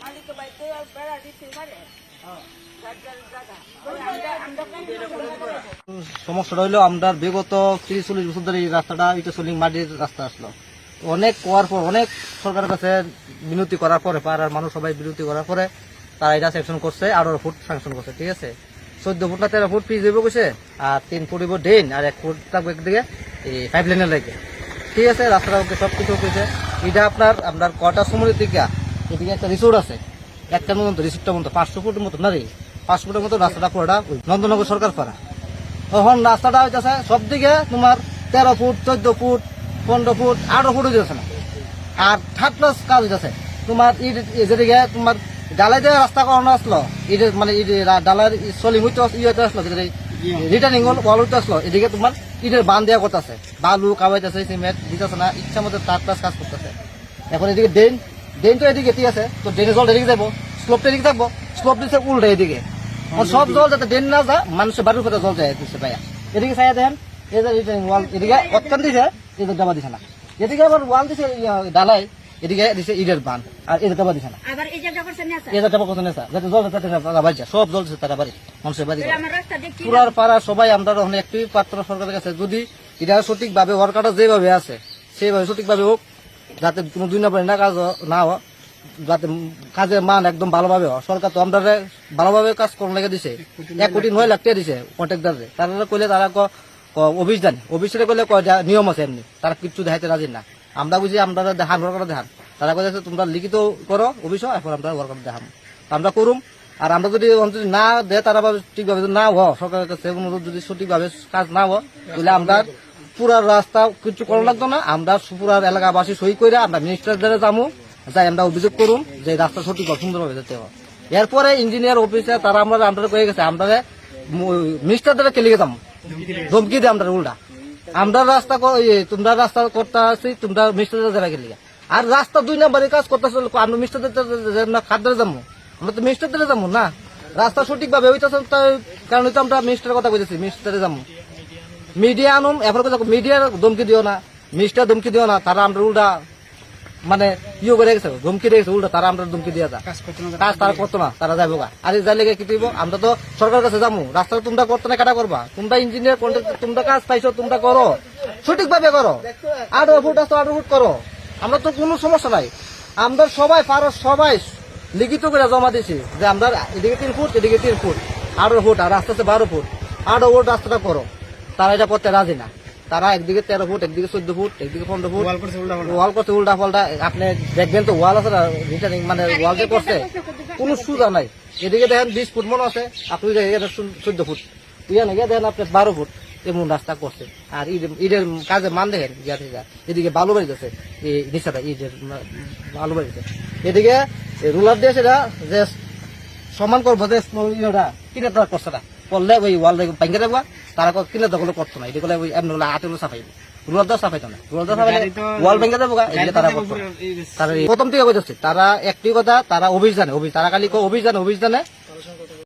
মালিক আমরা সমস্যাটা হইল আমরা বিগত তিরিশ চল্লিশ বছর ধরে এই রাস্তাটা, এটা চল্লিশ মাটির রাস্তা আসলো। অনেক কোয়ার পর, অনেক সরকারের কাছে বিনতি করার পরে, পাড়ার মানুষ সবাই বিনতি করার পরে তারা এটা স্যাংশন করছে আঠারো ফুট স্যাংশন করছে, ঠিক আছে? চোদ্দ ফুট না তেরো ফুট পিস দিব কইছে আর তিন ফুট দিব ড্রেন আর এক ফুট থাকবে একদিকে, এই পাইপ লাইনের লাগে ঠিক আছে রাস্তাটা ওকে সব কিছু কইছে এটা আপনার আপনার কটা সময় দিকে এদিকে একটা রিসোর্ট আছে। একটা মতো রিসোর্টটা মতো পাঁচশো ফুটের মতো না রে পাঁচশো ফুটের মতো রাস্তাটা পুরোটা নন্দনগর সরকার পাড়া তখন রাস্তাটা হইতেছে সব দিকে তোমার তেরো ফুট চোদ্দ ফুট পনেরো ফুট আঠারো ফুট হইতেছে না। আর থার্ড ক্লাস কাজ হইতেছে তোমার যেদিকে তোমার ডালাই দিয়ে রাস্তা করানো আসলো। ইট মানে ডালাই সলিং হইতে আস- ইয়ে আসলো রিটার্নিং ওয়াল হইতে আসলো। এদিকে তোমার ইটের বান দেওয়া করতেছে। বালু কাবাইতেছে, সিমেন্ট দিতেছে না, ইচ্ছা মতো থার্ড ক্লাস কাজ করতেছে। এখন এদিকে ড্রেন ড্রেন তো এদিকে আছে, তো ড্রেনের জল এদিকে যাব স্লোপটা এদিকে থাকব স্লোপ দিচ্ছে উল্টা এদিকে। সব জল যাতে ড্রেন না যা মানুষের বাড়ির উপরে জল যায় দিচ্ছে ভাইয়া। এদিকে দেন, এই যে রিটার্নিং ওয়াল এদিকে অত্যান দিছে, এদিকে ডাবা দিছে না। এদিকে আবার ওয়াল দিছে ডালাই। এদিকে দিছে ইটের বান আর এদিকে ডাবা দিছে না। আবার এই জায়গা করছেন না এই যে ডাবা কথা নেই যাতে জল যাতে তারা বাড়ি সব জল তারা বাড়ি মানুষের বাড়ি আমার রাস্তা দেখছি। পুরার পাড়া সবাই আমরা ওখানে একটি পাত্র সরকারের কাছে যদি এটা সঠিকভাবে ওয়ার্কারটা যেভাবে আছে সেইভাবে সঠিকভাবে হোক যাতে কোনো দুই নম্বর না কাজ না হয় যাতে কাজের মান একদম ভালোভাবে হয় সরকার তো আমরা ভালোভাবে কাজ করার লাগে দিছে এক কোটি নয় লাখ টাকা দিছে কন্ট্রাক্টারে তারা কইলে তারা ক- ক- অফিস জানে। অফিসে কইলে কয় নিয়ম আছে এমনি তারা কিচ্ছু দেখাইতে রাজি না। আমরা বুঝি আমরা দেখান ওয়ার্কার দেখান। তারা কইছে তোমরা লিখিত করো অফিস এখন আমরা ওয়ার্কার দেখাম। আমরা করুম। আর আমরা যদি না দে তারা ভাবে ঠিকভাবে না হয় সরকারের কাছে যদি সঠিকভাবে কাজ না হয় তাহলে আমরা পুরা রাস্তা কিছু করা লাগতো না। আমরা পুরা এলাকাবাসী সই করে আমরা মিনিস্টারদের যাব যাই আমরা অভিযোগ করুন যে রাস্তা সঠিকভাবে সুন্দরভাবে যেতে হয় এরপরে ইঞ্জিনিয়ার অফিসে তারা আমরা আমরা কয়ে গেছে, আমরা মিনিস্টারদের কেলিয়ে যাব ধমকি দিয়ে আমরা উল্টা। আমরা রাস্তা ইয়ে, তোমরা রাস্তা করতে আসি তোমরা মিস্টার যারা গেলি আর রাস্তা দুই নম্বরে কাজ করতে আমরা মিস্টারদের খাদ্যে যাব আমরা তো মিস্টারদের যাব না? রাস্তা সঠিকভাবে হইতেছে কারণ আমরা মিনিস্টারের কথা কইতেছি মিনিস্টারে যাব মিডিয়া আনুম এরপর মিডিয়ার ধমকি দিও না মিনিস্টার ধমকি দিও না তারা আমরা উল্টা মানে ইয়ে করে গেছে ধমকি গেছে উল্টা তারা আমরা ধমকি দিয়ে যা। কাজ তারা করতো না তারা যাব গা। আর যাই লেগে কি দিব আমরা তো সরকারের কাছে যাব রাস্তা তোমরা করতে না কাটা করবা? তোমরা ইঞ্জিনিয়ার কন্ট্রাক্টর তোমরা কাজ পাইছো তোমরা করো। সঠিকভাবে করো। আঠারো ফুট আসতো আঠারো ফুট করো। আমরা তো কোনো সমস্যা নাই। আমরা সবাই পারো সবাই লিখিত করে জমা দিছি যে আমরা এদিকে তিন ফুট এদিকে তিন ফুট। আঠারো ফুট আর আস্তে বারো ফুট। আঠারো ফুট রাস্তাটা করো। তারা এটা করতে রাজি না। তারা একদিকে তেরো ফুট একদিকে চোদ্দ ফুট একদিকে পনেরো ফুট। ওয়াল করছে উল্টা পাল্টা। আপনি দেখবেন তো ওয়াল আছে না রিটার্নিং মানে ওয়াল যে করছে কোনো সুজা নাই। এদিকে দেখেন বিশ ফুট মনে আছে আপনি চোদ্দ ফুট। ইয়া নাকি দেখেন আপনি বারো ফুট এমন রাস্তা করছে। আর ঈদের ঈদের কাজে মান দেখেন ইয়া এদিকে বালু বাড়ি যাচ্ছে এই নিচাটা ঈদের বালু বাড়ি যাচ্ছে এদিকে রুলার দিয়ে সেটা যে সমান করব যে ইয়েটা কিনে তারা করছে না করলে ওই ওয়াল ভাঙ্গে দেবো তারা কিনে দখল করতো না। এটা করলে ওই এমনি হাতে সাফাই রুলার দেওয়া সাফাইতো না। রুলার দেওয়া সাফাইলে ওয়াল ভেঙে দেবো এগুলো তারা করতো না। তারা এই প্রথম থেকে কইতেছে তারা একটি কথা তারা অভিযানে অভিযান তারা খালি কয় অভিযানে অভিযানে